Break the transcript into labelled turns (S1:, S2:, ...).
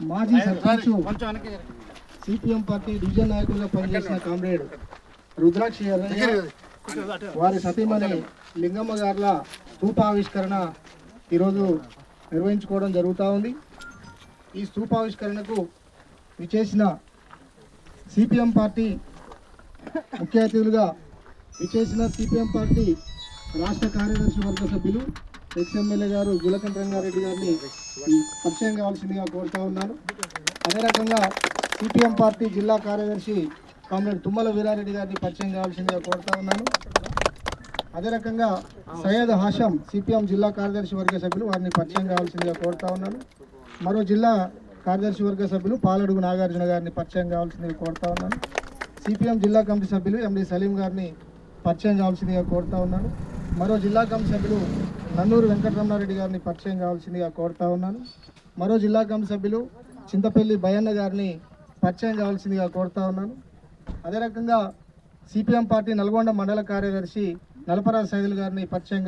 S1: మాజీ sarpanch CPM party division నాయకులుగా పనిచేసిన కామ్రేడ్ రుద్రాక్ష ఎర్రయ్య వారి సతీమణి లింగమ్మ గార్ల స్థూపావిష్కరణ ఈరోజు నిర్వహించుకోవడం జరుగుతూ ఉంది. ఈ స్థూపావిష్కరణకు విచేసిన సిపిఎం పార్టీ ముఖ్య అతిథులుగా విచేసిన సిపిఎం పార్టీ రాష్ట్ర కార్యదర్శి వర్గ సభ్యులు ఎక్స్ఎమ్మెల్యే గారు గులకంఠ రంగారెడ్డి గారిని పరిచయం కావాల్సిందిగా కోరుతా ఉన్నాను. అదే రకంగా సిపిఎం పార్టీ జిల్లా కార్యదర్శి కామ్రేడ్ తుమ్మల వీరారెడ్డి గారిని పరిచయం కావాల్సిందిగా కోరుతా ఉన్నాను. అదే రకంగా సయ్యద్ హాషం సిపిఎం జిల్లా కార్యదర్శి వర్గ సభ్యులు వారిని పరిచయం కావాల్సిందిగా కోరుతా ఉన్నాను. మరో జిల్లా కార్యదర్శి వర్గ సభ్యులు పాలడుగు నాగార్జున గారిని పరిచయం కావాల్సిందిగా కోరుతా ఉన్నాను. సిపిఎం జిల్లా కమిటీ సభ్యులు ఎండి సలీం గారిని పరిచయం కావాల్సిందిగా కోరుతా ఉన్నాను. మరో జిల్లా కమిటీ సభ్యులు నన్నూరు వెంకటరమణారెడ్డి గారిని పరిచయం కావాల్సిందిగా కోరుతా ఉన్నాను. మరో జిల్లా కమిటీ సభ్యులు చింతపల్లి భయన్న గారిని పరిచయం కావాల్సిందిగా కోరుతా ఉన్నాను. అదే రకంగా సిపిఎం పార్టీ నల్గొండ మండల కార్యదర్శి నలపరాజ్ సైదులు గారిని పరిచయం